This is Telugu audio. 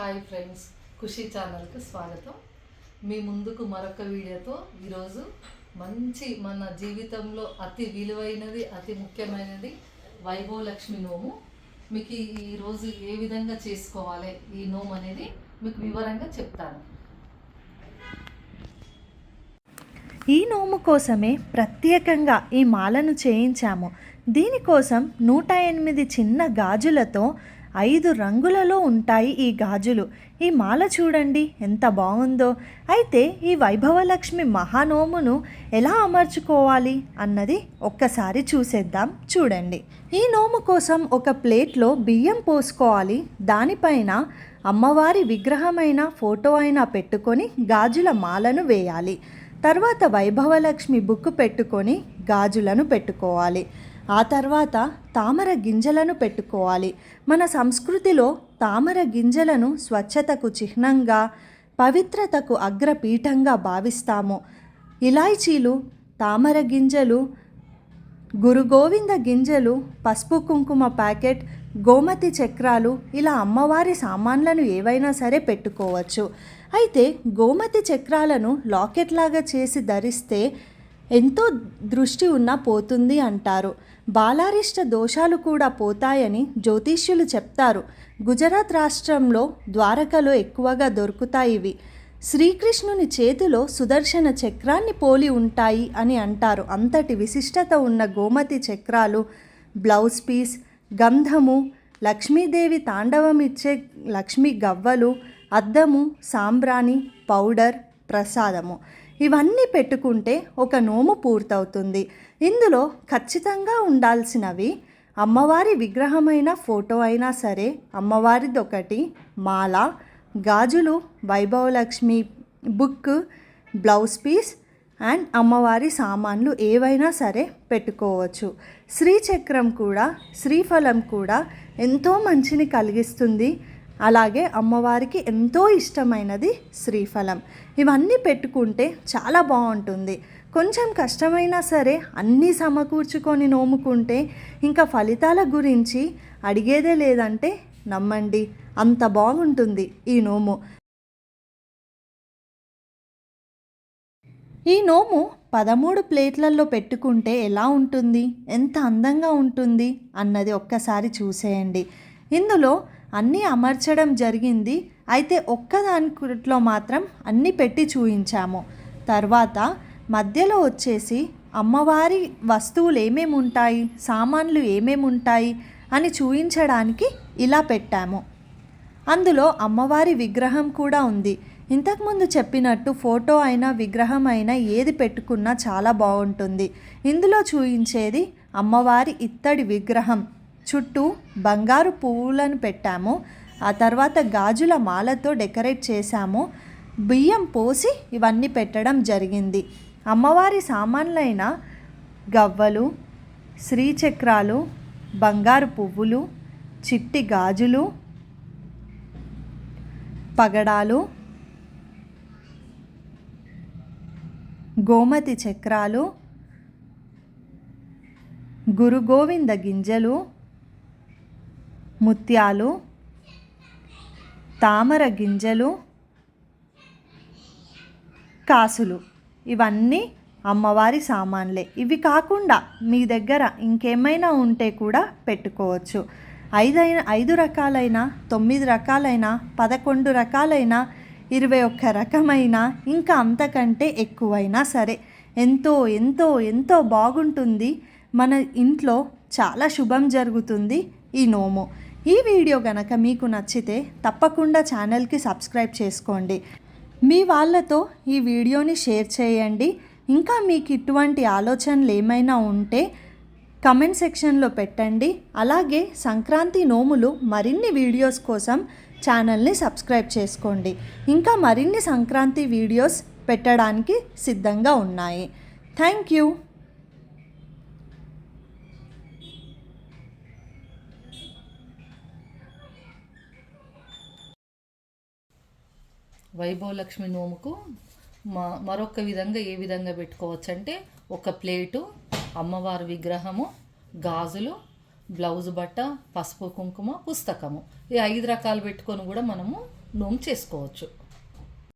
హాయ్ ఫ్రెండ్స్ ఖుషి ఛానల్కి స్వాగతం. మీ ముందుకు మరొక వీడియోతో ఈరోజు మంచి మన జీవితంలో అతి విలువైనది అతి ముఖ్యమైనది వైభవలక్ష్మి నోము. మీకు ఈరోజు ఏ విధంగా చేసుకోవాలి ఈ నోము అనేది మీకు వివరంగా చెప్తాను. ఈ నోము కోసమే ప్రత్యేకంగా ఈ మాలను చేయించాము. దీనికోసం నూట ఎనిమిది చిన్న గాజులతో ఐదు రంగులలో ఉంటాయి ఈ గాజులు. ఈ మాల చూడండి ఎంత బాగుందో. అయితే ఈ వైభవలక్ష్మి మహానోమును ఎలా అమర్చుకోవాలి అన్నది ఒక్కసారి చూసేద్దాం చూడండి. ఈ నోము కోసం ఒక ప్లేట్లో బియ్యం పోసుకోవాలి. దానిపైన అమ్మవారి విగ్రహమైన ఫోటో అయినా పెట్టుకొని గాజుల మాలను వేయాలి. తర్వాత వైభవలక్ష్మి బుక్ పెట్టుకొని గాజులను పెట్టుకోవాలి. ఆ తర్వాత తామర గింజలను పెట్టుకోవాలి. మన సంస్కృతిలో తామర గింజలను స్వచ్ఛతకు చిహ్నంగా పవిత్రతకు అగ్రపీఠంగా భావిస్తాము. ఇలాయచీలు తామర గింజలు గురు గోవింద గింజలు పసుపు కుంకుమ ప్యాకెట్ గోమతి చక్రాలు ఇలా అమ్మవారి సామాన్లను ఏవైనా సరే పెట్టుకోవచ్చు. అయితే గోమతి చక్రాలను లాకెట్ లాగా చేసి ధరిస్తే ఎంతో దృష్టి ఉన్నా పోతుంది అంటారు. బాలారిష్ట దోషాలు కూడా పోతాయని జ్యోతిష్యులు చెప్తారు. గుజరాత్ రాష్ట్రంలో ద్వారకలో ఎక్కువగా దొరుకుతాయి ఇవి. శ్రీకృష్ణుని చేతిలో సుదర్శన చక్రాన్ని పోలి ఉంటాయి అని అంటారు. అంతటి విశిష్టత ఉన్న గోమతి చక్రాలు బ్లౌజ్ పీస్ గంధము లక్ష్మీదేవి తాండవమిచ్చే లక్ష్మీ గవ్వలు అద్దము సాంబ్రాణి పౌడర్ ప్రసాదము. ఇవన్నీ పెట్టుకుంటే ఒక నోము పూర్తవుతుంది. ఇందులో ఖచ్చితంగా ఉండాల్సినవి అమ్మవారి విగ్రహమైన ఫోటో అయినా సరే అమ్మవారిది ఒకటి మాల గాజులు Vaibhavalakshmi book blouse piece and అమ్మవారి సామాన్లు ఏవైనా సరే పెట్టుకోవచ్చు. శ్రీచక్రం కూడా శ్రీఫలం కూడా ఎంతో మంచిని కలిగిస్తుంది. అలాగే అమ్మవారికి ఎంతో ఇష్టమైనది శ్రీఫలం. ఇవన్నీ పెట్టుకుంటే చాలా బాగుంటుంది. కొంచెం కష్టమైనా సరే అన్నీ సమకూర్చుకొని నోముకుంటే ఇంకా ఫలితాల గురించి అడిగేదే లేదంటే నమ్మండి. అంత బాగుంటుంది ఈ నోము. ఈ నోము పదమూడు ప్లేట్లలో పెట్టుకుంటే ఎలా ఉంటుంది? ఎంత అందంగా ఉంటుంది? అన్నది ఒక్కసారి చూసేయండి. ఇందులో అన్నీ అమర్చడం జరిగింది. అయితే ఒక్కదానిలో మాత్రం అన్నీ పెట్టి చూయించాము. తర్వాత మధ్యలో వచ్చేసి అమ్మవారి వస్తువులు ఏమేమి ఉంటాయి సామాన్లు ఏమేమి ఉంటాయి అని చూయించడానికి ఇలా పెట్టాము. అందులో అమ్మవారి విగ్రహం కూడా ఉంది. ఇంతకుముందు చెప్పినట్టు ఫోటో అయినా విగ్రహం అయినా ఏది పెట్టుకున్నా చాలా బాగుంటుంది. ఇందులో చూయించేది అమ్మవారి ఇత్తడి విగ్రహం. చుట్టూ బంగారు పువ్వులను పెట్టాము. ఆ తర్వాత గాజుల మాలతో డెకరేట్ చేశాము. బియ్యం పోసి ఇవన్నీ పెట్టడం జరిగింది. అమ్మవారి సామాన్లైన గవ్వలు శ్రీచక్రాలు బంగారు పువ్వులు చిట్టి గాజులు పగడాలు గోమతి చక్రాలు గురు గోవింద గింజలు ముత్యాలు తామర గింజలు కాసులు. ఇవన్నీ అమ్మవారి సామాన్లే. ఇవి కాకుండా మీ దగ్గర ఇంకేమైనా ఉంటే కూడా పెట్టుకోవచ్చు. ఐదైన ఐదు రకాలైన తొమ్మిది రకాలైన పదకొండు రకాలైన ఇరవై ఒక్క రకమైన ఇంకా అంతకంటే ఎక్కువైనా సరే ఎంతో ఎంతో ఎంతో బాగుంటుంది. మన ఇంట్లో చాలా శుభం జరుగుతుంది ఈ నోము. ఈ వీడియో గనక మీకు నచ్చితే తప్పకుండా ఛానల్కి సబ్స్క్రైబ్ చేసుకోండి. మీ వాళ్ళతో ఈ వీడియోని షేర్ చేయండి. ఇంకా మీకు ఇటువంటి ఆలోచనలు ఏమైనా ఉంటే కమెంట్ సెక్షన్లో పెట్టండి. అలాగే సంక్రాంతి నోములు మరిన్ని వీడియోస్ కోసం ఛానల్ని సబ్స్క్రైబ్ చేసుకోండి. ఇంకా మరిన్ని సంక్రాంతి వీడియోస్ పెట్టడానికి సిద్ధంగా ఉన్నాయి. Thank you. వైభవలక్ష్మి నోముకు మ మరొక విధంగా ఏ విధంగా పెట్టుకోవచ్చు అంటే ఒక ప్లేటు అమ్మవారి విగ్రహము గాజులు బ్లౌజ్ బట్ట పసుపు కుంకుమ పుస్తకము. ఈ ఐదు రకాలు పెట్టుకొని కూడా మనము నోము చేసుకోవచ్చు.